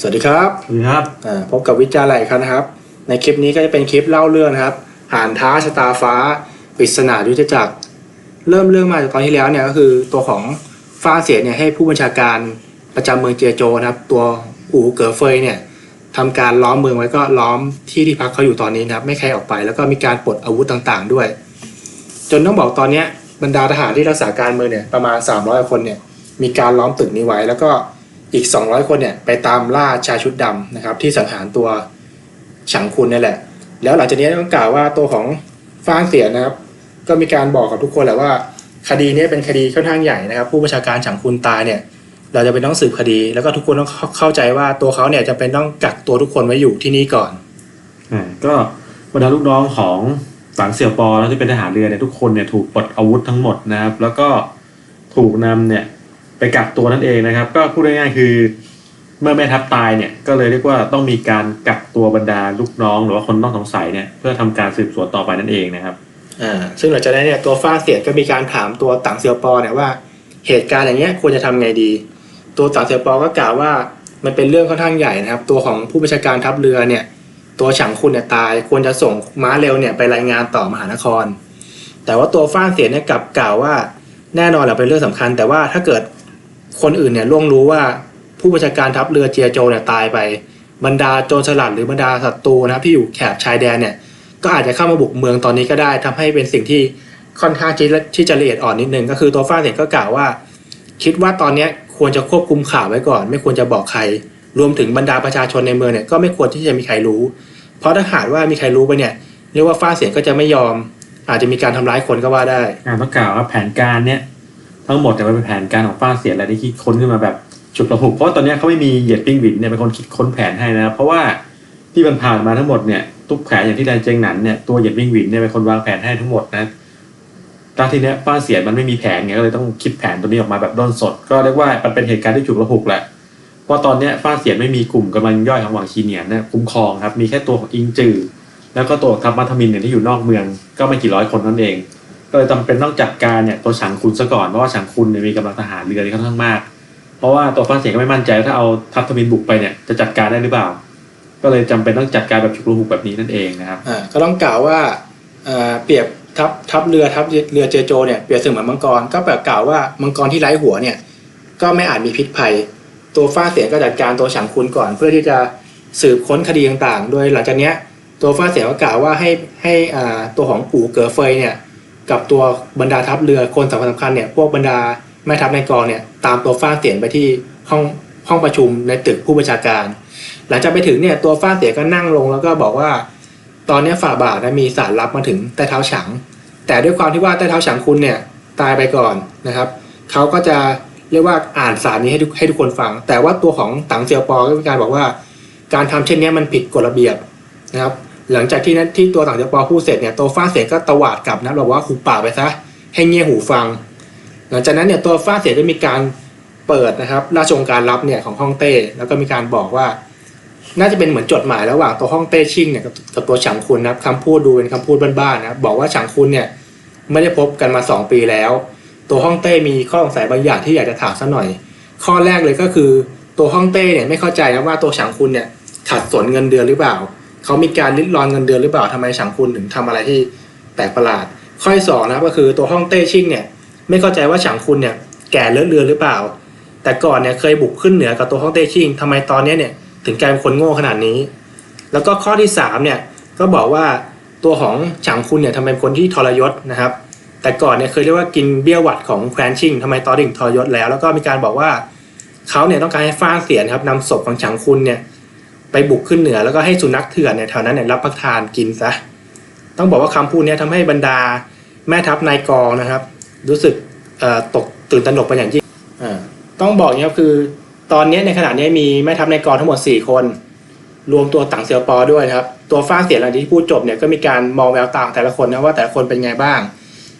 สวัสดีครับสวัสดีครับอ่าพบกับวิจารณ์อะไรครับนะครับ ในคลิปนี้ก็จะเป็นคลิปเล่าเรื่องนะครับหานท้าชะตาฟ้าปริศนายุทธจักร เริ่มเรื่องมาจากตอนที่แล้วเนี่ยก็คือตัวของฟ้าเสียเนี่ยให้ผู้บัญชาการประจำเมืองเจียโจนะครับ ตัวอูเก๋อเฟยเนี่ยทำการล้อมเมืองไว้ก็ล้อมที่ที่พักเขาอยู่ตอนนี้นะครับ ไม่ใครออกไป แล้วก็มีการปลดอาวุธต่างๆด้วย จนต้องบอกตอนเนี้ยบรรดาทหารที่รักษาการเมืองเนี่ยประมาณ300คนเนี่ยมีการล้อมตึกนี้ไว้แล้วก็ อีก 200 คนเนี่ยไปตามล่าชายชุดดำนะครับที่สังหารตัวฉังคุณนี่แหละ แล้วหลังจากนี้ต้องกล่าวว่าตัวของฟางเสียนะครับ ก็มีการบอกกับทุกคนแหละว่า คดีนี้เป็นคดีค่อนข้างใหญ่นะครับ ผู้บัญชาการฉังคุณตายเนี่ย เราจะเป็นต้องสืบคดี แล้วก็ทุกคนต้องเข้าใจว่าตัวเขาเนี่ยจะเป็นต้องกักตัวทุกคนไว้อยู่ที่นี่ก่อนอ่าก็บรรดาลูกน้องของสังเสี่ยวปอลที่เป็นทหารเรือเนี่ยทุกคนเนี่ยถูกปลดอาวุธทั้งหมดนะครับ แล้วก็ถูกนำเนี่ย ไปกักตัวนั่นเองนะครับ ก็พูดง่ายๆคือ เมื่อแม่ทัพตายเนี่ยก็เลยเรียกว่าต้องมีการกักตัวบรรดาลูกน้อง หรือว่าคนต้องสงสัยเนี่ยเพื่อทำการสืบสวนต่อไปนั่นเองนะครับอ่าซึ่งหลังจากนั้นเนี่ยตัวฟ้าเสียก็มีการถามตัวต่างเซียวปอเนี่ยว่าเหตุการณ์อย่างเงี้ยควรจะทำไงดี ตัวต่างเซียวปอก็กล่าวว่ามันเป็นเรื่องค่อนข้างใหญ่นะครับ ตัวของผู้บัญชาการทัพเรือเนี่ย ตัวฉังคุณเนี่ยตายควรจะส่งม้าเร็วเนี่ยไปรายงานต่อมหานคร แต่ว่าตัวฟ้าเสียเนี่ยกลับกล่าวว่าแน่นอนแหละเป็นเรื่องสำคัญ แต่ว่าถ้าเกิด คนอื่นเนี่ยล่วงรู้ว่าผู้บัญชาการทัพเรือเจียโจเนี่ยตายไป บรรดาโจรสลัดหรือบรรดาศัตรูนะครับที่อยู่แถบชายแดนเนี่ยก็อาจจะเข้ามาบุกเมืองตอนนี้ก็ได้ทำให้เป็นสิ่งที่ค่อนข้างที่จะละเอียดอ่อนนิดนึงก็คือตัวฟ้าเสียก็กล่าวว่า คิดว่าตอนนี้ควรจะควบคุมข่าวไว้ก่อน ไม่ควรจะบอกใคร รวมถึงบรรดาประชาชนในเมืองเนี่ยก็ไม่ควรที่จะมีใครรู้ เพราะถ้าหากว่ามีใครรู้ไปเนี่ยเรียกว่าฟ้าเสียงก็จะไม่ยอม อาจจะมีการทำร้ายคนก็ว่าได้อ่าต้องกล่าวว่าแผนการเนี่ย ทั้งหมดเนี่ยมันเป็นแผนการของฟ้าเสียอะไรที่คิดค้นขึ้นมาแบบฉุกระหุกเพราะว่าตอนนี้เขาไม่มีเหยียดปิ้งวินเนี่ยเป็นคนคิดค้นแผนให้นะครับเพราะว่าที่มันผ่านมาทั้งหมดเนี่ยทุกแผนอย่างที่แดนเจงหนันเนี่ยตัวเหยียดปิ้งวินเนี่ยเป็นคนวางแผนให้ทั้งหมดนะตอนทีเนี้ยฟ้าเสียมันไม่มีแผนไงก็เลยต้องคิดแผนตัวนี้ออกมาแบบด้นสด ก็เรียกว่ามันเป็นเหตุการณ์ที่ฉุกระหุกแหละเพราะตอนเนี้ยฟ้าเสียไม่มีกลุ่มกำลังย่อยของหวังชีเนียนเนี่ยคุ้มครองครับมีแค่ตัวของอิงจือแล้วก็ตัวทัพมัทมินเนี่ยที่อยู่นอกเมืองก็ไม่กี่ร้อยคนนั่นเอง ก็เลยจำเป็นต้องจัดการเนี่ยตัวฉางคุณซะก่อนเพราะว่าฉางคุณเนี่ยมีกำลังทหารเรือที่ค่อนข้างมาก เพราะว่าตัวฝรั่งเศสก็ไม่มั่นใจว่าถ้าเอาทัพทมินบุกไปเนี่ยจะจัดการได้หรือเปล่า ก็เลยจำเป็นต้องจัดการแบบฉุกละหุกแบบนี้นั่นเองนะครับ อ่าก็ต้องกล่าวว่าเอ่อเปรียบทัพทัพเรือทัพเรือเจโจเนี่ยเปรียบเสมือนมังกรก็แบบกล่าวว่ามังกรที่ไร้หัวเนี่ยก็ไม่อาจมีพิษภัย ตัวฟ้าเสียก็จัดการตัวฉังคุณก่อน เพื่อที่จะสืบค้นคดีต่างๆ โดยหลังจากเนี้ยตัวฟ้าเสียก็กล่าวว่าให้ให้อ่าตัวของปู่เก๋อเฟยเนี่ย กับตัวบรรดาทัพเรือคนสำคัญสำคัญเนี่ยพวกบรรดาแม่ทัพในกองเนี่ยตามตัวฟ้าเสียนไปที่ห้องห้องประชุมในตึกผู้บัญชาการ หลังจากไปถึงเนี่ยตัวฟ้าเสียก็นั่งลงแล้วก็บอกว่า ตอนนี้ฝ่าบาทนะมีสารลับมาถึงใต้เท้าฉางแต่ด้วยความที่ว่าใต้เท้าฉางคุณเนี่ยตายไปก่อนนะครับเขาก็จะเรียกว่าอ่านสารนี้ให้ทุกให้ทุกคนฟัง แต่ว่าตัวของตังเซียวปอก็มีการบอกว่า การทำเช่นนี้มันผิดกฎระเบียบนะครับ หลังจากที่นั้นที่ตัวตังเซียวปอพูดเสร็จเนี่ยตัวฟ้าเสียก็ตวาดกลับนะบอกว่าหูป่าไปซะให้เงี่ยหูฟัง หลังจากนั้นเนี่ยตัวฟ้าเสียก็มีการเปิดนะครับราชองการลับเนี่ยของฮ่องเต้แล้วก็มีการบอกว่า น่าจะเป็นเหมือนจดหมายระหว่างตัวฮ่องเต้ชิงเนี่ยกับตัวฉางคุณนะครับคำพูดดูเป็นคำพูดบ้านๆนะบอกว่าฉางคุณเนี่ยไม่ได้พบกันมาสองปีแล้ว ตัวฮ่องเต้มีข้อสงสัยบางอย่างที่อยากจะถามสักหน่อย ข้อแรกเลยก็คือตัวฮ่องเต้เนี่ยไม่เข้าใจนะว่าตัวฉางคุณเนี่ยขัดสนเงินเดือนหรือเปล่า เขามีการริดรอนเงินเดือนหรือเปล่าทำไมฉางคุณถึงทำอะไรที่แปลกประหลาด ข้อที่สองนะครับก็คือตัวฮ่องเต้ชิ่งเนี่ยไม่เข้าใจว่าฉางคุณเนี่ยแก่เลอะเลือนหรือเปล่า แต่ก่อนเนี่ยเคยบุกขึ้นเหนือกับตัวฮ่องเต้ชิ่งทำไมตอนนี้เนี่ยถึงกลายเป็นคนโง่ขนาดนี้ แล้วก็ข้อที่สามเนี่ยก็บอกว่าตัวของฉางคุณเนี่ยทำไมเป็นคนที่ทรยศนะครับ แต่ก่อนเนี่ยเคยเรียกว่ากินเบี้ยหวัดของแคว้นชิงทำไมตอนนี้ถึงทรยศแล้ว แล้วก็มีการบอกว่าเขาเนี่ยต้องการให้ฟ้าเสียนครับนำศพของฉางคุณเนี่ย ไปบุกขึ้นเหนือแล้วก็ให้สุนัขเถื่อนเนี่ยแถวนั้นเนี่ยรับประทานกินซะต้องบอกว่าคำพูดนี้ทำให้บรรดาแม่ทัพนายกองนะครับ รู้สึกตกตื่นตระหนกเป็นอย่างยิ่งต้องบอกงนี้ครับคือตอนนี้ในขณะนี้มีแม่ทัพในกองทั้งหมด 4 คน รวมตัวต่างเซียวปอด้วยครับ ตัวฟ้าเสียหลังที่พูดจบเนี่ยก็มีการมองแววตาของแต่ละคนนะว่าแต่ละคนเป็นไงบ้าง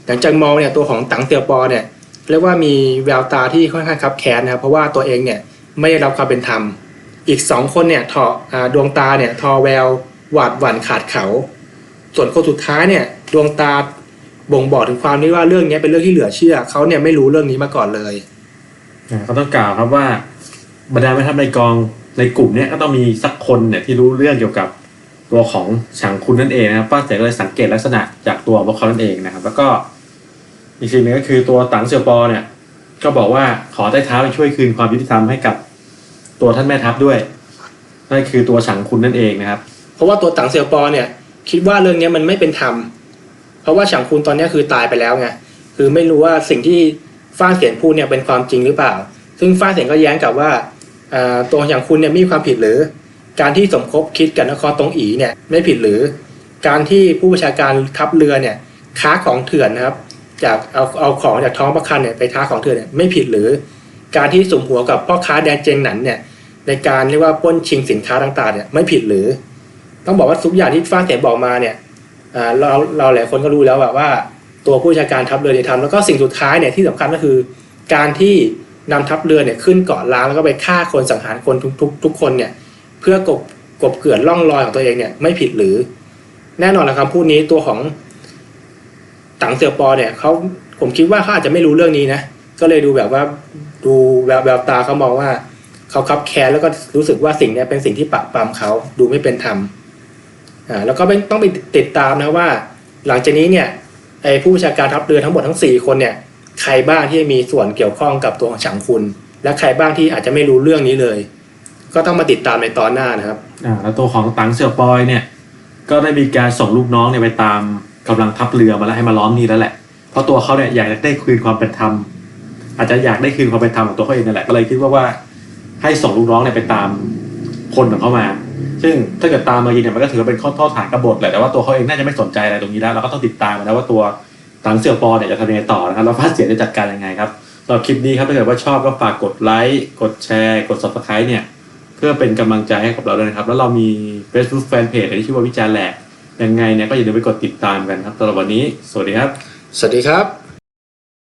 หลังจากมองเนี่ยตัวของต่างเซียวปอเนี่ยเรียกว่ามีแววตาที่ค่อนข้างคับแค้นนะครับเพราะว่าตัวเองเนี่ยไม่ได้รับความเป็นธรรม อีกสองคนเนี่ยทออดวงตาเนี่ยทอแววหวาดหวั่นขาดเขา ส่วนคนสุดท้ายเนี่ยดวงตาบ่งบอกถึงความที่ว่าเรื่องนี้เป็นเรื่องที่เหลือเชื่อเขาเนี่ยไม่รู้เรื่องนี้มาก่อนเลยอ่าต้องกล่าวครับว่าบรรดาแม่ทัพในกองในกลุ่มเนี้ยก็ต้องมีสักคนเนี่ยที่รู้เรื่องเกี่ยวกับตัวของฉางคุณนั่นเองนะครับป้าเสียก็เลยสังเกตลักษณะจากตัวพวกเขานั่นเองนะครับ แล้วก็อีกสิ่งหนึ่งก็คือตัวตังเสี่ยวปอเนี่ย ก็บอกว่าขอใต้เท้าช่วยคืนความยุติธรรมให้กับ ตัวท่านแม่ทัพด้วยนั่นคือตัวฉางคุณนั่นเองนะครับ เพราะว่าตัวตังเซียวปอเนี่ยคิดว่าเรื่องนี้มันไม่เป็นธรรมเพราะว่าฉางคุณตอนนี้คือตายไปแล้วไงคือไม่รู้ว่าสิ่งที่ฟ้าเสียนพูดเนี่ยเป็นความจริงหรือเปล่า ซึ่งฟ้าเสียนก็แย้งกับว่าตัวฉางคุณเนี่ยมีความผิดหรือ การที่สมคบคิดกับนครตรงอีเนี่ยไม่ผิดหรือ การที่ผู้บัญชาการทัพเรือเนี่ยค้าของเถื่อนนะครับ จากเอาเอาของจากท้องพระคันเนี่ยไปค้าของเถื่อนเนี่ยไม่ผิดหรือ การที่สมหัวกับพ่อค้าแดนเจงหนันเนี่ยในการเรียกว่าป้นชิงสินค้าต่างๆเนี่ยไม่ผิดหรือ ต้องบอกว่าทุกอย่างที่ฟ้าเสียบอกมาเนี่ยเราเราหลายคนก็รู้แล้วว่าว่า ตัวผู้บัญชาการทัพเรือเนี่ยทำแล้วก็สิ่งสุดท้ายเนี่ยที่สำคัญก็คือ การที่นำทัพเรือเนี่ยขึ้นเกาะล้างแล้วก็ไปฆ่าคนสังหารคนทุกทุกทุกคนเนี่ยเพื่อกบกบเกลื่อนร่องรอยของตัวเองเนี่ยไม่ผิดหรือ แน่นอนนะคำพูดนี้ตัวของตังเสี่ยวปอเนี่ยเขาผมคิดว่าเขาอาจจะไม่รู้เรื่องนี้นะ ก็เลยดูแบบว่าดูแววแววตาเขามองว่าเขาคับแค้นแล้วก็รู้สึกว่าสิ่งนี้เป็นสิ่งที่ปะปรามเขาดูไม่เป็นธรรมอ่าแล้วก็ต้องไปติดตามนะว่า หลังจากนี้เนี่ยไอ้ผู้บัญชาการทัพเรือทั้งหมดทั้งสี่คนเนี่ยใครบ้างที่มีส่วนเกี่ยวข้องกับตัวของฉางคุณ และใครบ้างที่อาจจะไม่รู้เรื่องนี้เลย ก็ต้องมาติดตามในตอนหน้านะครับอ่าแล้วตัวของตังเสี่ยวปอยเนี่ย ก็ได้มีการส่งลูกน้องเนี่ยไปตามกำลังทัพเรือมาแล้วให้มาล้อมนี่แล้วแหละเพราะตัวเขาเนี่ยอยากได้คืนความเป็นธรรม อาจจะอยากได้คืนความเป็นธรรมของตัวเขาเองนั่นแหละก็เลยคิดว่าว่าให้ส่งลูกน้องเนี่ยไปตามคนของเขามา ซึ่งถ้าเกิดตามมายิงเนี่ยมันก็ถือว่าเป็นข้อโทษฐานกบฏแหละแต่ว่าตัวเขาเองน่าจะไม่สนใจอะไรตรงนี้แล้วเราก็ต้องติดตามนะว่าตัวตังเสี่ยวปอเนี่ยจะทำยังไงต่อนะครับแล้วฟาดเสียจะจัดการยังไงครับสำหรับคลิปนี้ครับถ้าเกิดว่าชอบก็ฝากกดไลค์กดแชร์ กด subscribe เนี่ยเพื่อเป็นกำลังใจให้กับเราด้วยนะครับ แล้วเรามี Facebook Fanpage ที่ชื่อว่าวิจารณ์แหลกยังไงเนี่ยก็อย่าลืมไปกดติดตามกันครับสำหรับวันนี้ สวัสดีครับ สวัสดีครับ